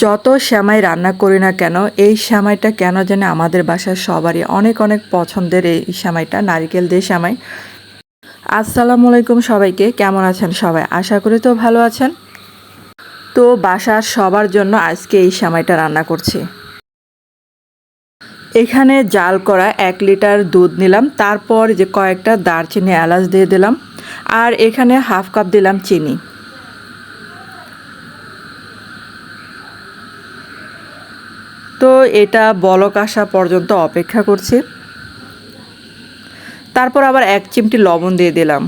যত শ্যামাই রান্না করি না কেন, এই শ্যামাইটা কেন জানে আমাদের বাসার সবারই অনেক অনেক পছন্দের এই শ্যামাইটা, নারিকেল দিয়ে শ্যামাই। আসসালামু আলাইকুম সবাইকে, কেমন আছেন সবাই? আশা করি তো ভালো আছেন। তো বাসার সবার জন্য আজকে এই শ্যামাইটা রান্না করছি। এখানে জাল করা এক লিটার দুধ নিলাম, তারপর যে কয়েকটা দারচিনি এলাচ দিয়ে দিলাম, আর এখানে হাফ কাপ দিলাম চিনি। তো এটা বলক আসা পর্যন্ত অপেক্ষা করছি। তারপর আবার এক চিমটি লবণ দিয়ে দিলাম।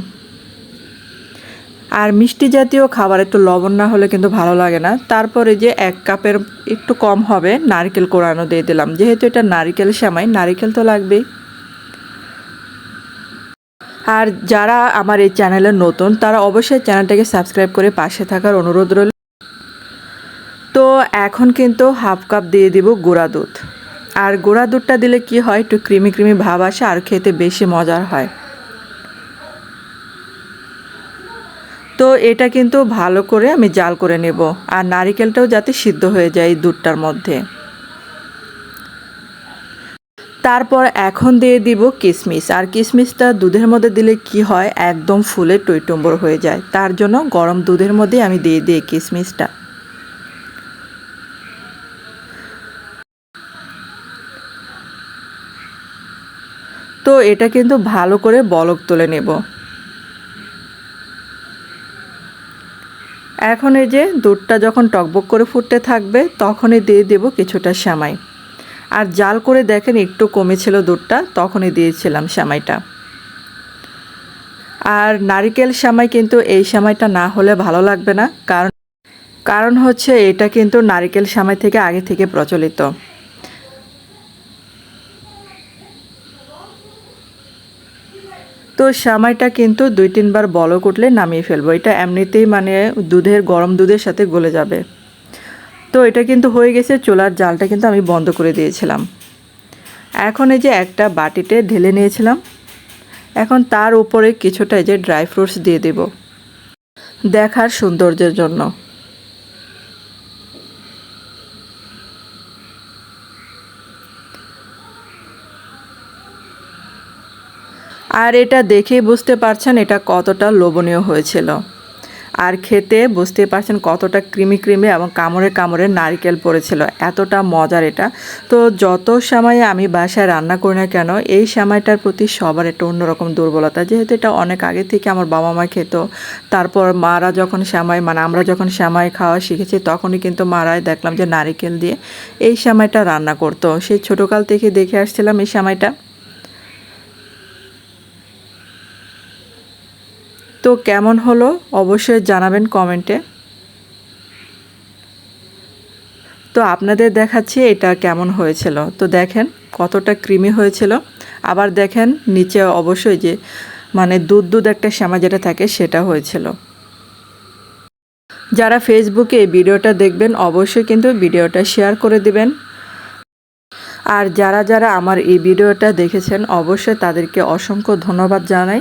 আর মিষ্টি জাতীয় খাবার একটু লবণ না হলে কিন্তু ভালো লাগে না। তারপরে যে এক কাপের একটু কম হবে, নারকেল কোরানো দিয়ে দিলাম। যেহেতু এটা নারিকেল শ্যামাই, নারিকেল তো লাগবেই। আর যারা আমার এই চ্যানেলে নতুন, তারা অবশ্যই চ্যানেলটাকে সাবস্ক্রাইব করে পাশে থাকার অনুরোধ রইল। এখন কিন্তু হাফ কাপ দিয়ে দিব গুঁড়া দুধ। আর গুঁড়া দুধটা দিলে কি হয়? একটু ক্রিমি ক্রিমি ভাব আসে আর খেতে বেশি মজার হয়। তো এটা কিন্তু ভালো করে আমি জাল করে নেব। আর নারিকেলটাও যাতে সিদ্ধ হয়ে যায় এই দুধটার মধ্যে। তারপর এখন দিয়ে দিব কিশমিশ আর কিশমিশটা দুধের মধ্যে দিলে কি হয়? একদম ফুলে টইটম্বর হয়ে যায়। তার জন্য গরম দুধের মধ্যে আমি দিয়ে দিই কিশমিশটা এটা কিন্তু ভালো করে বলক তুলে নেব। এখন এই যে দুধটা যখন টকবক করে ফুটতে থাকবে, তখনই দিয়ে দেব কিছুটা শ্যামাই আর জাল করে দেখেন একটু কমেছিল দুধটা, তখনই দিয়েছিলাম সামাইটা। আর নারিকেল সামাই কিন্তু এই শ্যামাইটা না হলে ভালো লাগবে না, কারণ কারণ হচ্ছে এটা কিন্তু নারিকেল সামাই থেকে আগে থেকে প্রচলিত। তো সামাইটা কিন্তু দুই তিনবার বলক উঠলে নামিয়ে ফেলব। এটা এমনিতেই মানে দুধের, গরম দুধের সাথে গলে যাবে। তো এটা কিন্তু হয়ে গেছে, চুলার জালটা কিন্তু আমি বন্ধ করে দিয়েছিলাম। এখন এই যে একটা বাটিতে ঢেলে নিয়েছিলাম। এখন তার উপরে কিছুটা এই যে ড্রাই ফ্রুটস দিয়ে দেব। দেখার সৌন্দর্যের জন্য। আর এটা দেখেই বুঝতে পারছেন এটা কতটা লোভনীয় হয়েছিল। আর খেতে বুঝতে পারছেন কতটা ক্রিমি ক্রিমি এবং কামড়ে কামড়ে নারকেল পড়েছিল। এতটা মজার এটা। তো যত সময় আমি বাসায় রান্না করি না কেন, এই সময়টার প্রতি সবার একটা অন্যরকম দুর্বলতা। যেহেতু এটা অনেক আগে থেকে আমার বাবা মা খেত, তারপর মারা যখন শ্যামাই মানে আমরা যখন শ্যামাই খাওয়া শিখেছি, তখনই কিন্তু মারাই দেখলাম যে নারিকেল দিয়ে এই সময়টা রান্না করতো। সেই ছোটোকাল থেকে দেখে আসছিলাম এই সময়টা। তো কেমন হলো অবশ্যই জানাবেন কমেন্টে। তো আপনাদের দেখাচ্ছি এটা কেমন হয়েছিল। তো দেখেন কতটা ক্রিমি হয়েছিল। আবার দেখেন নিচে অবশ্যই যে মানে দুধ দুধ একটা শ্যামা যেটা থাকে সেটা হয়েছিল। যারা ফেসবুকে এই ভিডিওটা দেখবেন অবশ্যই কিন্তু ভিডিওটা শেয়ার করে দিবেন। আর যারা যারা আমার এই ভিডিওটা দেখেছেন অবশ্যই তাদেরকে অসংখ্য ধন্যবাদ জানাই।